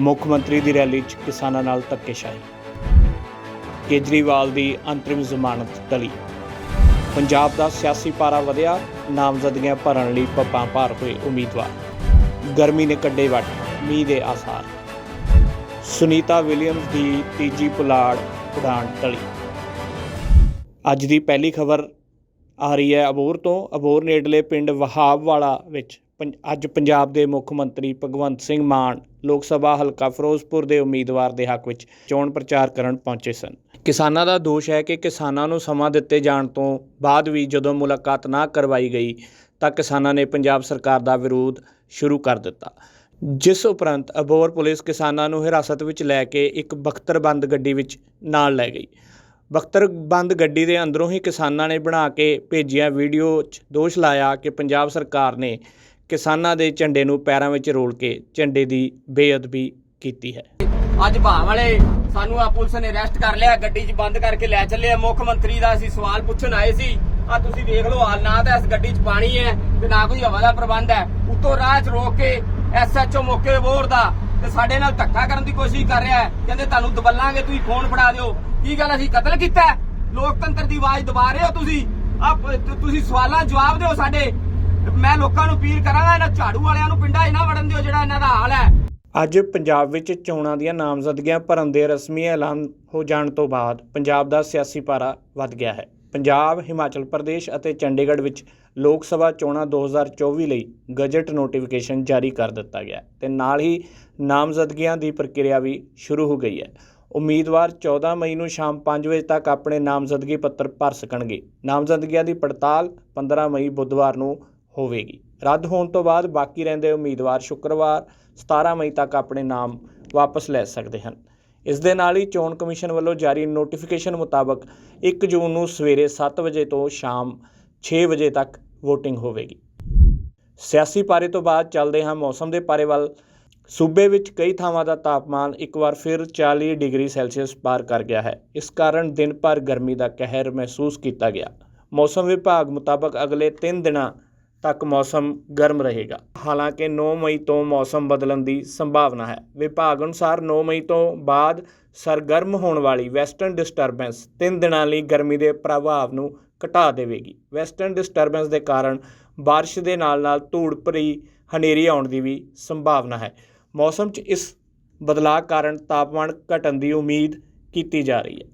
ਮੁੱਖ ਮੰਤਰੀ ਦੀ ਰੈਲੀ 'ਚ ਕਿਸਾਨਾਂ ਨਾਲ ਧੱਕੇਸ਼ਾਹੀ। ਕੇਜਰੀਵਾਲ ਦੀ ਅੰਤਰਿਮ ਜ਼ਮਾਨਤ ਟਲੀ। ਪੰਜਾਬ ਦਾ ਸਿਆਸੀ ਪਾਰਾ ਵਧਿਆ, ਨਾਮਜ਼ਦਗੀਆਂ ਭਰਨ ਲਈ ਪੱਪਾਂ ਭਾਰ ਹੋਏ ਉਮੀਦਵਾਰ। ਗਰਮੀ ਨੇ ਕੱਢੇ ਵੱਟ, ਮੀਂਹ ਦੇ ਆਸਾਰ। ਸੁਨੀਤਾ ਵਿਲੀਅਮਸ ਦੀ ਤੀਜੀ ਪੁਲਾੜ ਉਡਾਣ ਟਲੀ। ਅੱਜ ਦੀ ਪਹਿਲੀ ਖਬਰ ਆ ਰਹੀ ਹੈ ਅਬੋਰ ਤੋਂ। ਅਬੋਰ ਨੇੜਲੇ ਪਿੰਡ ਵਹਾਬਵਾਲਾ ਵਿੱਚ ਅੱਜ ਪੰਜਾਬ ਦੇ ਮੁੱਖ ਮੰਤਰੀ ਭਗਵੰਤ ਸਿੰਘ ਮਾਨ ਲੋਕ ਸਭਾ ਹਲਕਾ ਫਿਰੋਜ਼ਪੁਰ ਦੇ ਉਮੀਦਵਾਰ ਦੇ ਹੱਕ ਵਿੱਚ ਚੋਣ ਪ੍ਰਚਾਰ ਕਰਨ ਪਹੁੰਚੇ ਸਨ। ਕਿਸਾਨਾਂ ਦਾ ਦੋਸ਼ ਹੈ ਕਿ ਕਿਸਾਨਾਂ ਨੂੰ ਸਮਾਂ ਦਿੱਤੇ ਜਾਣ ਤੋਂ ਬਾਅਦ ਵੀ ਜਦੋਂ ਮੁਲਾਕਾਤ ਨਾ ਕਰਵਾਈ ਗਈ ਤਾਂ ਕਿਸਾਨਾਂ ਨੇ ਪੰਜਾਬ ਸਰਕਾਰ ਦਾ ਵਿਰੋਧ ਸ਼ੁਰੂ ਕਰ ਦਿੱਤਾ। ਜਿਸ ਉਪਰੰਤ ਅਬੋਰ ਪੁਲਿਸ ਕਿਸਾਨਾਂ ਨੂੰ ਹਿਰਾਸਤ ਵਿੱਚ ਲੈ ਕੇ ਇੱਕ ਬਖਤਰਬੰਦ ਗੱਡੀ ਵਿੱਚ ਨਾਲ ਲੈ ਗਈ। ਬਖਤਰਬੰਦ ਗੱਡੀ ਦੇ ਅੰਦਰੋਂ ਹੀ ਕਿਸਾਨਾਂ ਨੇ ਬਣਾ ਕੇ ਭੇਜਿਆ ਵੀਡੀਓ 'ਚ ਦੋਸ਼ ਲਾਇਆ ਕਿ ਪੰਜਾਬ ਸਰਕਾਰ ਨੇ ਕਿਸਾਨਾਂ ਦੇ ਝੰਡੇ ਨੂੰ ਪੈਰਾਂ ਵਿੱਚ ਰੋਲ ਕੇ ਝੰਡੇ ਦੀ ਬੇਅਦਬੀ ਕੀਤੀ ਹੈ। ਅੱਜ ਭਾਂ ਵਾਲੇ, ਸਾਨੂੰ ਆ ਪੁਲਿਸ ਨੇ ਅਰੈਸਟ ਕਰ ਲਿਆ, ਗੱਡੀ 'ਚ ਬੰਦ ਕਰਕੇ ਲੈ ਚੱਲੇ ਆ। ਮੁੱਖ ਮੰਤਰੀ ਦਾ ਅਸੀਂ ਸਵਾਲ ਪੁੱਛਣ ਆਏ ਸੀ ਆ ਤੁਸੀਂ ਦੇਖ ਲਓ, ਹਾਲ ਨਾ ਤਾਂ ਇਸ ਗੱਡੀ 'ਚ ਪਾਣੀ ਹੈ ਤੇ ਨਾ ਕੋਈ ਹਵਾ ਦਾ ਪ੍ਰਬੰਧ ਹੈ। ਉੱਤੋਂ ਰਾਹ 'ਚ ਰੋਕ ਕੇ ਐਸਐਚਓ ਮੌਕੇ ਬੋਰ ਦਾ ਤੇ ਸਾਡੇ ਨਾਲ ਧੱਕਾ ਕਰਨ ਦੀ ਕੋਸ਼ਿਸ਼ ਕਰ ਰਿਹਾ ਹੈ। ਕਹਿੰਦੇ ਤੁਹਾਨੂੰ ਦਬਲਾਂਗੇ, ਤੁਸੀਂ ਫੋਨ ਫੜਾ ਦਿਓ। ਕੀ ਗੱਲ ਅਸੀਂ ਕਤਲ ਕੀਤਾ ਲੋਕਤੰਤਰ ਦੀ ਆਵਾਜ਼ ਦਬਾ ਰਹੇ ਹੋ ਤੁਸੀਂ? ਆ ਤੁਸੀਂ ਸਵਾਲਾਂ ਜਵਾਬ ਦਿਓ ਸਾਡੇ। ਮੈਂ ਲੋਕਾਂ ਨੂੰ ਅਪੀਲ ਕਰਾਂਗਾ, ਇਹਨਾਂ ਝਾੜੂ ਵਾਲਿਆਂ ਨੂੰ ਪਿੰਡਾਂ 'ਚ ਵੜਨ ਦਿਓ ਜਿਹੜਾ ਇਹਨਾਂ ਦਾ ਹਾਲ ਹੈ। ਅੱਜ ਪੰਜਾਬ ਵਿੱਚ ਚੋਣਾਂ ਦੀਆਂ ਨਾਮਜ਼ਦਗੀਆਂ ਭਰਨ ਦੇ ਰਸਮੀ ਐਲਾਨ ਹੋ ਜਾਣ ਤੋਂ ਬਾਅਦ ਪੰਜਾਬ ਦਾ ਸਿਆਸੀ ਪਾਰਾ ਵੱਧ ਗਿਆ ਹੈ। ਪੰਜਾਬ, ਹਿਮਾਚਲ ਪ੍ਰਦੇਸ਼ ਅਤੇ ਚੰਡੀਗੜ੍ਹ ਵਿੱਚ ਲੋਕ ਸਭਾ ਚੋਣਾਂ 2024 ਲਈ ਗਜਟ ਨੋਟੀਫਿਕੇਸ਼ਨ ਜਾਰੀ ਕਰ ਦਿੱਤਾ ਗਿਆ ਹੈ ਤੇ ਨਾਲ ਹੀ ਨਾਮਜ਼ਦਗੀਆਂ ਦੀ ਪ੍ਰਕਿਰਿਆ ਵੀ ਸ਼ੁਰੂ ਹੋ ਗਈ ਹੈ। ਉਮੀਦਵਾਰ 14 ਮਈ ਨੂੰ ਸ਼ਾਮ 5 ਵਜੇ ਤੱਕ ਆਪਣੇ ਨਾਮਜ਼ਦਗੀ ਪੱਤਰ ਭਰ ਸਕਣਗੇ। ਨਾਮਜ਼ਦਗੀਆਂ ਦੀ ਪੜਤਾਲ 15 ਮਈ ਬੁੱਧਵਾਰ ਨੂੰ ਹੋਵੇਗੀ। ਰੱਦ ਹੋਣ ਤੋਂ ਬਾਅਦ ਬਾਕੀ ਰਹਿੰਦੇ ਉਮੀਦਵਾਰ ਸ਼ੁੱਕਰਵਾਰ 17 ਮਈ ਤੱਕ ਆਪਣੇ ਨਾਮ ਵਾਪਸ ਲੈ ਸਕਦੇ ਹਨ। ਇਸ ਦੇ ਨਾਲ ਹੀ ਚੋਣ ਕਮਿਸ਼ਨ ਵੱਲੋਂ ਜਾਰੀ ਨੋਟੀਫਿਕੇਸ਼ਨ ਮੁਤਾਬਕ 1 ਜੂਨ ਨੂੰ ਸਵੇਰੇ 7 ਵਜੇ ਤੋਂ ਸ਼ਾਮ 6 ਵਜੇ ਤੱਕ VOTING ਹੋਵੇਗੀ। ਸਿਆਸੀ ਪਾਰੇ ਤੋਂ ਬਾਅਦ ਚੱਲਦੇ ਹਾਂ ਮੌਸਮ ਦੇ ਪਾਰੇ ਵੱਲ। ਸੂਬੇ ਵਿੱਚ ਕਈ ਥਾਵਾਂ ਦਾ ਤਾਪਮਾਨ ਇੱਕ ਵਾਰ ਫਿਰ 40 ਡਿਗਰੀ ਸੈਲਸੀਅਸ ਪਾਰ ਕਰ ਗਿਆ ਹੈ। ਇਸ ਕਾਰਨ ਦਿਨ ਭਰ ਗਰਮੀ ਦਾ ਕਹਿਰ ਮਹਿਸੂਸ ਕੀਤਾ ਗਿਆ। ਮੌਸਮ ਵਿਭਾਗ ਮੁਤਾਬਕ ਅਗਲੇ 3 ਦਿਨਾਂ ਤੱਕ ਮੌਸਮ ਗਰਮ ਰਹੇਗਾ। ਹਾਲਾਂਕਿ 9 ਮਈ ਤੋਂ ਮੌਸਮ ਬਦਲਣ ਦੀ ਸੰਭਾਵਨਾ ਹੈ। ਵਿਭਾਗ ਅਨੁਸਾਰ 9 ਮਈ ਤੋਂ ਬਾਅਦ ਸਰਗਰਮ ਹੋਣ ਵਾਲੀ ਵੈਸਟਰਨ ਡਿਸਟਰਬੈਂਸ 3 ਦਿਨਾਂ ਲਈ ਗਰਮੀ ਦੇ ਪ੍ਰਭਾਵ ਨੂੰ ਘਟਾ ਦੇਵੇਗੀ। ਵੈਸਟਰਨ ਡਿਸਟਰਬੈਂਸ ਦੇ ਕਾਰਨ ਬਾਰਿਸ਼ ਦੇ ਨਾਲ-ਨਾਲ ਧੂੜ ਭਰੀ ਹਨੇਰੀ ਆਉਣ ਦੀ ਵੀ ਸੰਭਾਵਨਾ ਹੈ। ਮੌਸਮ 'ਚ ਇਸ ਬਦਲਾਅ ਕਾਰਨ ਤਾਪਮਾਨ ਘਟਣ ਦੀ ਉਮੀਦ ਕੀਤੀ ਜਾ ਰਹੀ ਹੈ।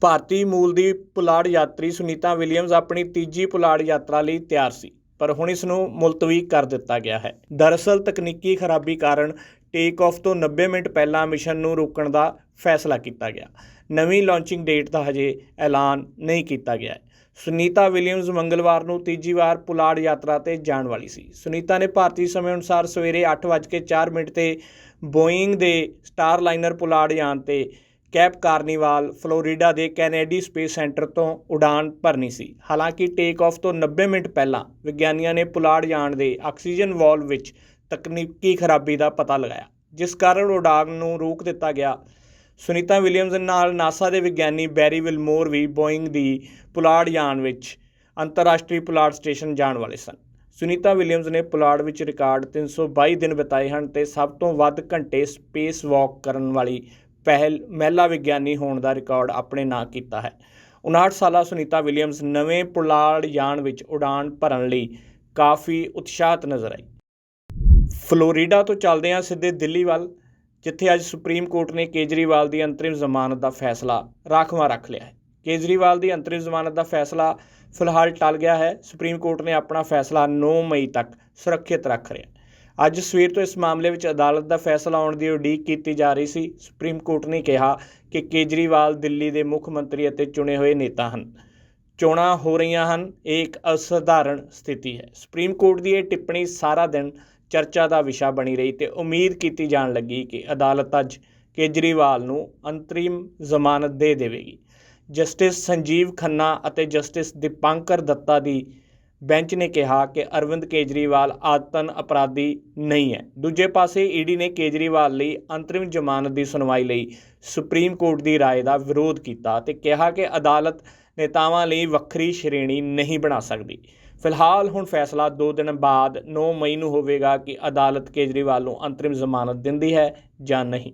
ਭਾਰਤੀ ਮੂਲ ਦੀ ਪੁਲਾੜ ਯਾਤਰੀ ਸੁਨੀਤਾ ਵਿਲੀਅਮਸ ਆਪਣੀ ਤੀਜੀ ਪੁਲਾੜ ਯਾਤਰਾ ਲਈ ਤਿਆਰ ਸੀ। ਪਰ ਹੁਣ ਇਸ ਨੂੰ ਮੁਲਤਵੀ ਕਰ ਦਿੱਤਾ ਗਿਆ ਹੈ। ਦਰਅਸਲ ਤਕਨੀਕੀ ਖਰਾਬੀ ਕਾਰਨ ਟੇਕ ਆਫ ਤੋਂ 90 ਮਿੰਟ ਪਹਿਲਾਂ ਮਿਸ਼ਨ ਨੂੰ ਰੋਕਣ ਦਾ ਫੈਸਲਾ ਕੀਤਾ ਗਿਆ। ਨਵੀਂ ਲਾਂਚਿੰਗ ਡੇਟ ਦਾ ਹਜੇ ਐਲਾਨ ਨਹੀਂ ਕੀਤਾ ਗਿਆ ਹੈ। ਸੁਨੀਤਾ ਵਿਲੀਅਮਸ ਮੰਗਲਵਾਰ ਨੂੰ ਤੀਜੀ ਵਾਰ ਪੁਲਾੜ ਯਾਤਰਾ ਤੇ ਜਾਣ ਵਾਲੀ ਸੀ। ਸੁਨੀਤਾ ਨੇ ਭਾਰਤੀ ਸਮੇਂ ਅਨੁਸਾਰ ਸਵੇਰੇ 8:04 ਮਿੰਟ ਤੇ ਬੋਇੰਗ ਦੇ ਸਟਾਰ ਲਾਈਨਰ ਪੁਲਾੜ ਯਾਨ ਤੇ ਕੈਪ ਕਾਰਨੀਵਾਲ ਫਲੋਰੀਡਾ ਦੇ ਕੈਨੇਡੀ ਸਪੇਸ ਸੈਂਟਰ ਤੋਂ ਉਡਾਨ ਭਰਨੀ ਸੀ। ਹਾਲਾਂਕਿ ਟੇਕ ਆਫ ਤੋਂ 90 ਮਿੰਟ ਪਹਿਲਾਂ ਵਿਗਿਆਨੀਆਂ ਨੇ ਪੁਲਾੜ ਯਾਨ ਦੇ ਆਕਸੀਜਨ ਵਾਲਵ ਵਿੱਚ ਤਕਨੀਕੀ ਖਰਾਬੀ ਦਾ ਪਤਾ ਲਗਾਇਆ, ਜਿਸ ਕਾਰਨ ਉਡਾਨ ਨੂੰ ਰੋਕ ਦਿੱਤਾ ਗਿਆ। ਸੁਨੀਤਾ ਵਿਲੀਅਮਸ ਨਾਲ ਨਾਸਾ ਦੇ ਵਿਗਿਆਨੀ ਬੈਰੀ ਵਿਲਮੋਰ ਵੀ ਬੋਇੰਗ ਦੀ ਪੁਲਾੜ ਯਾਨ ਵਿੱਚ ਅੰਤਰਰਾਸ਼ਟਰੀ ਪੁਲਾੜ ਸਟੇਸ਼ਨ ਜਾਣ ਵਾਲੇ ਸਨ। ਸੁਨੀਤਾ ਵਿਲੀਅਮਸ ਨੇ ਪੁਲਾੜ ਵਿੱਚ ਰਿਕਾਰਡ 322 ਦਿਨ ਬਿਤਾਏ ਹਨ ਤੇ ਸਭ ਤੋਂ ਵੱਧ ਘੰਟੇ ਸਪੇਸ ਵਾਕ ਕਰਨ ਵਾਲੀ ਪਹਿਲ ਮਹਿਲਾ ਵਿਗਿਆਨੀ ਹੋਣ ਦਾ ਰਿਕਾਰਡ ਆਪਣੇ ਨਾਂ ਕੀਤਾ ਹੈ। 59 ਸਾਲਾ ਸੁਨੀਤਾ ਵਿਲੀਅਮਸ ਨਵੇਂ ਪੁਲਾੜ ਯਾਨ ਵਿੱਚ ਉਡਾਨ ਭਰਨ ਲਈ ਕਾਫੀ ਉਤਸ਼ਾਹਤ ਨਜ਼ਰ ਆਈ। ਫਲੋਰੀਡਾ ਤੋਂ ਚੱਲਦੇ ਹਾਂ ਸਿੱਧੇ ਦਿੱਲੀ ਵੱਲ, ਜਿੱਥੇ ਅੱਜ ਸੁਪਰੀਮ ਕੋਰਟ ਨੇ ਕੇਜਰੀਵਾਲ ਦੀ ਅੰਤਰਿਮ ਜ਼ਮਾਨਤ ਦਾ ਫੈਸਲਾ ਰਾਖਵਾਂ ਰੱਖ ਲਿਆ ਹੈ। ਕੇਜਰੀਵਾਲ ਦੀ ਅੰਤਰਿਮ ਜ਼ਮਾਨਤ ਦਾ ਫੈਸਲਾ ਫਿਲਹਾਲ ਟਲ ਗਿਆ ਹੈ। ਸੁਪਰੀਮ ਕੋਰਟ ਨੇ ਆਪਣਾ ਫੈਸਲਾ 9 ਮਈ ਤੱਕ ਸੁਰੱਖਿਅਤ ਰੱਖ ਰਿਹਾ ਅੱਜ ਸਵੇਰ ਤੋਂ ਇਸ ਮਾਮਲੇ ਵਿੱਚ ਅਦਾਲਤ ਦਾ ਫੈਸਲਾ ਆਉਣ ਦੀ ਉਡੀਕ ਕੀਤੀ ਜਾ ਰਹੀ ਸੀ। ਸੁਪਰੀਮ ਕੋਰਟ ਨੇ ਕਿਹਾ ਕਿ ਕੇਜਰੀਵਾਲ ਦਿੱਲੀ ਦੇ ਮੁੱਖ ਮੰਤਰੀ ਅਤੇ ਚੁਣੇ ਹੋਏ ਨੇਤਾ ਹਨ। ਚੋਣਾਂ ਹੋ ਰਹੀਆਂ ਹਨ, ਇਹ ਇੱਕ ਅਸਧਾਰਨ ਸਥਿਤੀ ਹੈ। ਸੁਪਰੀਮ ਕੋਰਟ ਦੀ ਇਹ ਟਿੱਪਣੀ ਸਾਰਾ ਦਿਨ ਚਰਚਾ ਦਾ ਵਿਸ਼ਾ ਬਣੀ ਰਹੀ ਤੇ ਉਮੀਦ ਕੀਤੀ ਜਾਣ ਲੱਗੀ ਕਿ ਅਦਾਲਤ ਅੱਜ ਕੇਜਰੀਵਾਲ ਨੂੰ ਅੰਤਰਿਮ ਜ਼ਮਾਨਤ ਦੇ ਦੇਵੇਗੀ। ਜਸਟਿਸ ਸੰਜੀਵ ਖੰਨਾ ਅਤੇ ਜਸਟਿਸ ਦੀਪਾਂਕਰ ਦੱਤਾ ਦੀ ਬੈਂਚ ਨੇ ਕਿਹਾ ਕਿ ਅਰਵਿੰਦ ਕੇਜਰੀਵਾਲ ਆਦਤਨ ਅਪਰਾਧੀ ਨਹੀਂ ਹੈ। ਦੂਜੇ ਪਾਸੇ ਈਡੀ ਨੇ ਕੇਜਰੀਵਾਲ ਲਈ ਅੰਤਰਿਮ ਜ਼ਮਾਨਤ ਦੀ ਸੁਣਵਾਈ ਲਈ ਸੁਪਰੀਮ ਕੋਰਟ ਦੀ ਰਾਏ ਦਾ ਵਿਰੋਧ ਕੀਤਾ ਤੇ ਕਿਹਾ ਕਿ ਅਦਾਲਤ ਨੇਤਾਵਾਂ ਲਈ ਵੱਖਰੀ ਸ਼੍ਰੇਣੀ ਨਹੀਂ ਬਣਾ ਸਕਦੀ। ਫਿਲਹਾਲ ਹੁਣ ਫੈਸਲਾ 2 ਦਿਨ ਬਾਅਦ 9 ਮਈ ਨੂੰ ਹੋਵੇਗਾ ਕਿ ਅਦਾਲਤ ਕੇਜਰੀਵਾਲ ਨੂੰ ਅੰਤਰਿਮ ਜ਼ਮਾਨਤ ਦਿੰਦੀ ਹੈ ਜਾਂ ਨਹੀਂ।